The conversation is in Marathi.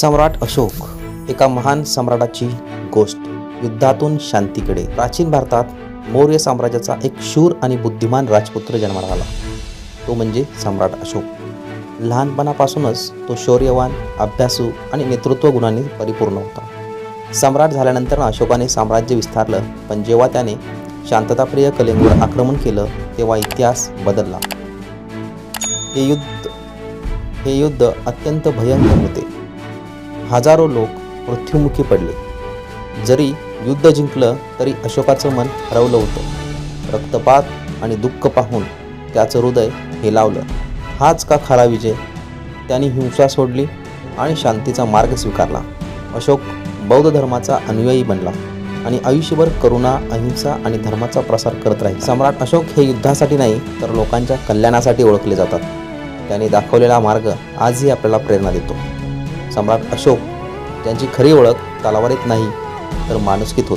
सम्राट अशोक एका महान सम्राटाची गोष्ट युद्धातून शांतीकडे. प्राचीन भारतात मौर्य साम्राज्याचा एक शूर आणि बुद्धिमान राजपुत्र जन्माला आला. तो म्हणजे सम्राट अशोक. लहानपणापासूनच तो शौर्यवान अभ्यासू आणि नेतृत्व गुणांनी परिपूर्ण होता. सम्राट झाल्यानंतर अशोकाने साम्राज्य विस्तारलं पण जेव्हा त्याने शांतताप्रिय कलेंवर आक्रमण केलं तेव्हा इतिहास बदलला. हे युद्ध हे युद्ध अत्यंत भयंकर होते. हजारो लोक मृत्युमुखी पडले. जरी युद्ध जिंकलं तरी अशोकाचं मन हरवलं होतं. रक्तपात आणि दुःख पाहून त्याचं हृदय हेलावलं. हाच का खरा विजय? त्यांनी हिंसा सोडली आणि शांतीचा मार्ग स्वीकारला. अशोक बौद्ध धर्माचा अनुयायी बनला आणि आयुष्यभर करुणा अहिंसा आणि धर्माचा प्रसार करत राहील. सम्राट अशोक हे युद्धासाठी नाही तर लोकांच्या कल्याणासाठी ओळखले जातात. त्याने दाखवलेला मार्ग आजही आपल्याला प्रेरणा देतो. सम्राट अशोक त्यांची खरी ओळख तलवारीत नाही तर माणुसकीत होती.